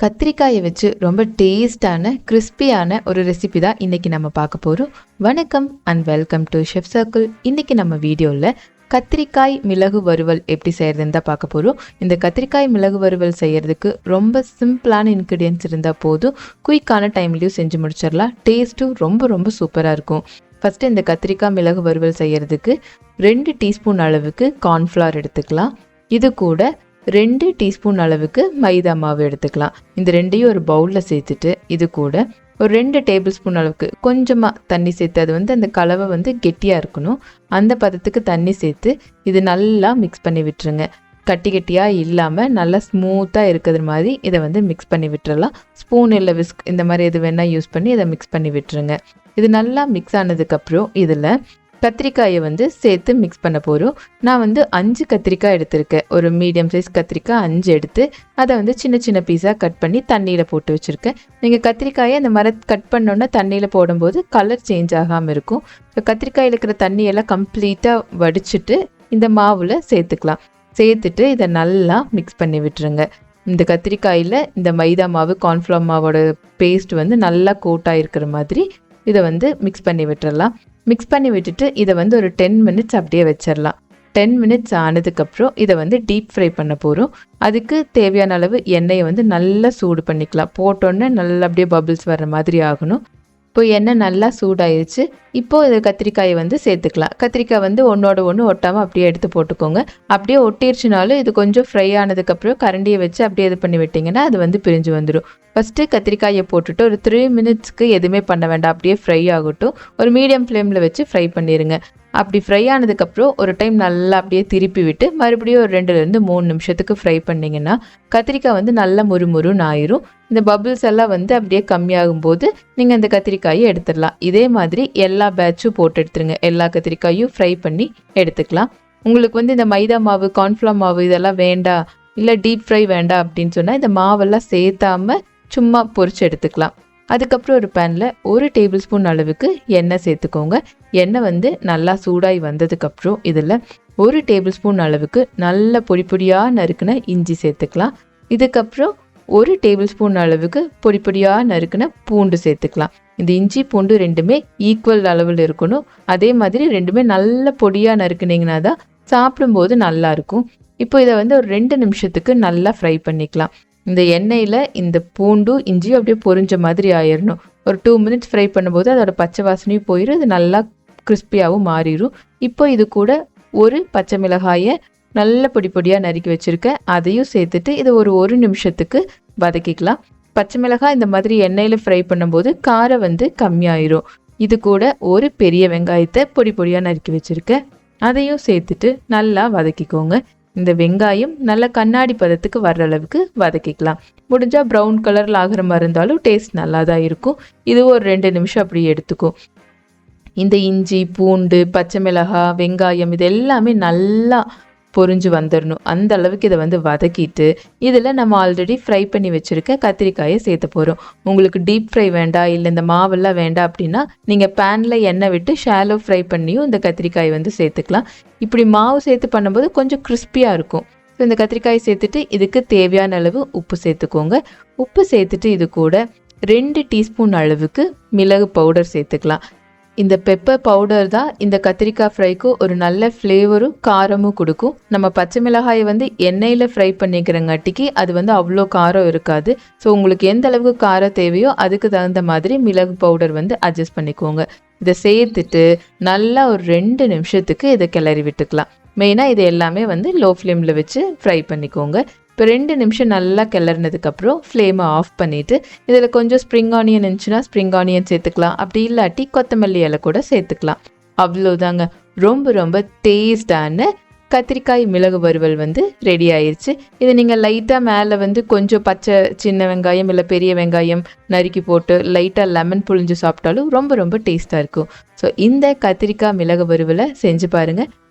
கத்திரிக்காயை வச்சு ரொம்ப டேஸ்டான கிறிஸ்பியான ஒரு ரெசிபி தான் இன்றைக்கி நம்ம பார்க்க போகிறோம் வணக்கம் and welcome to chef circle இன்றைக்கி நம்ம வீடியோவில் கத்திரிக்காய் மிளகு வறுவல் எப்படி செய்கிறதுன்னு தான் பார்க்க போகிறோம் இந்த கத்திரிக்காய் மிளகு வறுவல் செய்கிறதுக்கு ரொம்ப சிம்பிளான இன்க்ரீடியன்ஸ் இருந்தால் போதும். குயிக்கான டைம்லேயும் செஞ்சு முடிச்சிடலாம். டேஸ்ட்டும் ரொம்ப ரொம்ப சூப்பராக இருக்கும். ஃபஸ்ட்டு இந்த கத்திரிக்காய் மிளகு வறுவல் செய்கிறதுக்கு ரெண்டு டீஸ்பூன் அளவுக்கு கார்ன்ஃப்ளவர் எடுத்துக்கலாம். இது கூட ரெண்டு டீஸ்பூன் அளவுக்கு மைதா மாவு எடுத்துக்கலாம். இந்த ரெண்டையும் ஒரு பவுலில் சேர்த்துட்டு இது கூட ஒரு ரெண்டு டேபிள் ஸ்பூன் அளவுக்கு கொஞ்சமாக தண்ணி சேர்த்து அது வந்து அந்த கலவை வந்து கெட்டியாக இருக்கணும். அந்த பதத்துக்கு தண்ணி சேர்த்து இது நல்லா மிக்ஸ் பண்ணி விட்டுருங்க. கட்டி கட்டியாக இல்லாமல் நல்லா ஸ்மூத்தாக இருக்கிறது மாதிரி இதை வந்து மிக்ஸ் பண்ணி விட்டுறலாம். ஸ்பூன் இல்லை விஸ்க் இந்த மாதிரி எது வேணால் யூஸ் பண்ணி இதை மிக்ஸ் பண்ணி விட்டுருங்க. இது நல்லா மிக்ஸ் ஆனதுக்கப்புறம் இதில் கத்திரிக்காயை வந்து சேர்த்து மிக்ஸ் பண்ண போகிறோம் நான் வந்து அஞ்சு கத்திரிக்காய் எடுத்திருக்கேன். ஒரு மீடியம் சைஸ் கத்திரிக்காய் அஞ்சு எடுத்து அதை வந்து சின்ன சின்ன பீஸாக கட் பண்ணி தண்ணியில் போட்டு வச்சுருக்கேன். நீங்கள் கத்திரிக்காயை அந்த மர கட் பண்ணோன்னே தண்ணியில் போடும்போது கலர் சேஞ்ச் ஆகாமல் இருக்கும். இப்போ கத்திரிக்காயில் இருக்கிற தண்ணியெல்லாம் கம்ப்ளீட்டாக வடிச்சிட்டு இந்த மாவில் சேர்த்துக்கலாம். சேர்த்துட்டு இதை நல்லா மிக்ஸ் பண்ணி விட்டுருங்க. இந்த கத்திரிக்காயில் இந்த மைதா மாவு கார்ன்ஃப்ளவர் மாவோட பேஸ்ட் வந்து நல்லா கோட்டாக இருக்கிற மாதிரி இதை வந்து மிக்ஸ் பண்ணி விட்டுறலாம். மிக்ஸ் பண்ணி விட்டுட்டு இதை வந்து ஒரு டென் மினிட்ஸ் அப்படியே வச்சிடலாம் டென் மினிட்ஸ் ஆனதுக்கப்புறம் இதை வந்து டீப் ஃப்ரை பண்ண போகிறோம் அதுக்கு தேவையான அளவு எண்ணெயை வந்து நல்லா சூடு பண்ணிக்கலாம். போட்டோன்னே நல்லா அப்படியே பபிள்ஸ் வர்ற மாதிரி ஆகணும். இப்போ எண்ணெய் நல்லா சூடாயிருச்சு. இப்போ இதை கத்திரிக்காயை வந்து சேர்த்துக்கலாம். கத்திரிக்காய் வந்து ஒன்றோட ஒன்று ஒட்டாமல் அப்படியே எடுத்து போட்டுக்கோங்க. அப்படியே ஒட்டிருச்சுனாலும் இது கொஞ்சம் ஃப்ரை ஆனதுக்கப்புறம் கரண்டியை வச்சு அப்படியே இது பண்ணி விட்டிங்கன்னா அது வந்து பிரிஞ்சு வந்துடும் ஃபஸ்ட்டு கத்திரிக்காயை போட்டுட்டு ஒரு த்ரீ மினிட்ஸ்க்கு எதுவுமே பண்ண வேண்டாம். அப்படியே ஃப்ரை ஆகட்டும். ஒரு மீடியம் ஃப்ளேமில் வச்சு ஃப்ரை பண்ணிடுங்க அப்படி ஃப்ரை ஆனதுக்கப்புறம் ஒரு டைம் நல்லா அப்படியே திருப்பி விட்டு மறுபடியும் ஒரு ரெண்டுலேருந்து மூணு நிமிஷத்துக்கு ஃப்ரை பண்ணிங்கன்னா கத்திரிக்காய் வந்து நல்லா முறுமுறுன்னு ஆயிரும். இந்த பபிள்ஸ் எல்லாம் வந்து அப்படியே கம்மியாகும் போது நீங்கள் அந்த கத்திரிக்காயை எடுத்துடலாம். இதே மாதிரி எல்லா பேட்சும் போட்டு எடுத்துருங்க. எல்லா கத்திரிக்காயும் ஃப்ரை பண்ணி எடுத்துக்கலாம். உங்களுக்கு வந்து இந்த மைதா மாவு கார்ன்ஃப்ளவர் மாவு இதெல்லாம் வேண்டாம் இல்லை டீப் ஃப்ரை வேண்டாம் அப்படின்னு சொன்னால் இந்த மாவெல்லாம் சேர்த்தாம சும்மா பொறிச்சு எடுத்துக்கலாம். அதுக்கப்புறம் ஒரு பேனில் ஒரு டேபிள் ஸ்பூன் அளவுக்கு எண்ணெய் சேர்த்துக்கோங்க. எண்ணெய் வந்து நல்லா சூடாகி வந்ததுக்கப்புறம் இதில் ஒரு டேபிள் ஸ்பூன் அளவுக்கு நல்ல பொடி பொடியாக நறுக்குன இஞ்சி சேர்த்துக்கலாம். இதுக்கப்புறம் ஒரு டேபிள் ஸ்பூன் அளவுக்கு பொடி பொடியாக நறுக்குன பூண்டு சேர்த்துக்கலாம். இந்த இஞ்சி பூண்டு ரெண்டுமே ஈக்குவல் அளவில் இருக்கணும். அதே மாதிரி ரெண்டுமே நல்ல பொடியாக நறுக்குனீங்கன்னா தான் சாப்பிடும்போது நல்லா இருக்கும். இப்போ இதை வந்து ஒரு ரெண்டு நிமிஷத்துக்கு நல்லா ஃப்ரை பண்ணிக்கலாம். இந்த எண்ணெயில் இந்த பூண்டும் இஞ்சியும் அப்படியே பொரிஞ்ச மாதிரி ஆயிடணும் ஒரு டூ மினிட்ஸ் ஃப்ரை பண்ணும்போது அதோட பச்சை வாசனையும் போயிடும் இது நல்லா கிறிஸ்பியாகவும் மாறிடும் இப்போ இது கூட ஒரு பச்சை மிளகாயை நல்ல பொடி பொடியாக நறுக்கி வச்சுருக்கேன். அதையும் சேர்த்துட்டு இதை ஒரு ஒரு நிமிஷத்துக்கு வதக்கிக்கலாம். பச்சை மிளகாய் இந்த மாதிரி எண்ணெயில் ஃப்ரை பண்ணும்போது காரம் வந்து கம்மியாயிரும். இது கூட ஒரு பெரிய வெங்காயத்தை பொடி பொடியாக நறுக்கி வச்சுருக்கேன். அதையும் சேர்த்துட்டு நல்லா வதக்கிக்கோங்க. இந்த வெங்காயம் நல்ல கண்ணாடி பதத்துக்கு வர்ற அளவுக்கு வதக்கிக்கலாம். முடிஞ்சால் ப்ரௌன் கலரில் ஆகிற மாதிரி இருந்தாலும் டேஸ்ட் நல்லா தான் இருக்கும். இது ஒரு ரெண்டு நிமிஷம் அப்படி எடுத்துக்கும் இந்த இஞ்சி பூண்டு பச்சை மிளகாய் வெங்காயம் இது எல்லாமே நல்லா பொரிஞ்சு வந்துடணும் அந்த அளவுக்கு இதை வந்து வதக்கிட்டு இதில் நம்ம ஆல்ரெடி ஃப்ரை பண்ணி வச்சுருக்க கத்திரிக்காயை சேர்த்த போகிறோம் உங்களுக்கு டீப் ஃப்ரை வேண்டாம் இல்லை இந்த மாவெல்லாம் வேண்டாம் அப்படின்னா நீங்கள் பேனில் எண்ணெய் விட்டு ஷாலோ ஃப்ரை பண்ணியும் இந்த கத்திரிக்காயை வந்து சேர்த்துக்கலாம். இப்படி மாவு சேர்த்து பண்ணும்போது கொஞ்சம் கிறிஸ்பியாக இருக்கும். ஸோ இந்த கத்திரிக்காயை சேர்த்துட்டு இதுக்கு தேவையான அளவு உப்பு சேர்த்துக்கோங்க. உப்பு சேர்த்துட்டு இது கூட ரெண்டு டீஸ்பூன் அளவுக்கு மிளகு பவுடர் சேர்த்துக்கலாம். இந்த பெப்பர் பவுடர் தான் இந்த கத்திரிக்காய் ஃப்ரைக்கு ஒரு நல்ல ஃப்ளேவரும் காரமும் கொடுக்கும். நம்ம பச்சை மிளகாயை வந்து எண்ணெயில் ஃப்ரை பண்ணிக்கிறங்காட்டிக்கு அது வந்து அவ்வளோ காரம் இருக்காது. ஸோ உங்களுக்கு எந்த அளவுக்கு காரம் தேவையோ அதுக்கு தகுந்த மாதிரி மிளகு பவுடர் வந்து அட்ஜஸ்ட் பண்ணிக்கோங்க. இதை சேர்த்துட்டு நல்லா ஒரு ரெண்டு நிமிஷத்துக்கு இதை கிளறி விட்டுக்கலாம். மெயினாக இது எல்லாமே வந்து லோ ஃப்ளேமில் வச்சு ஃப்ரை பண்ணிக்கோங்க. இப்போ ரெண்டு நிமிஷம் நல்லா கிளறினதுக்கப்புறம் ஃப்ளேமை ஆஃப் பண்ணிவிட்டு இதில் கொஞ்சம் ஸ்ப்ரிங் ஆனியன் இருந்துச்சுன்னா ஸ்ப்ரிங் ஆனியன் சேர்த்துக்கலாம். அப்படி இல்லாட்டி கொத்தமல்லி இலை கூட சேர்த்துக்கலாம். அவ்வளோதாங்க ரொம்ப ரொம்ப டேஸ்டான கத்திரிக்காய் மிளகு வறுவல் வந்து ரெடி ஆயிடுச்சு இதை நீங்கள் லைட்டாக மேலே வந்து கொஞ்சம் பச்சை சின்ன வெங்காயம் இல்லை பெரிய வெங்காயம் நறுக்கி போட்டு லைட்டாக லெமன் புழிஞ்சு சாப்பிட்டாலும் ரொம்ப ரொம்ப டேஸ்ட்டாக இருக்கும். ஸோ இந்த கத்திரிக்காய் மிளகு வறுவலை செஞ்சு பாருங்கள்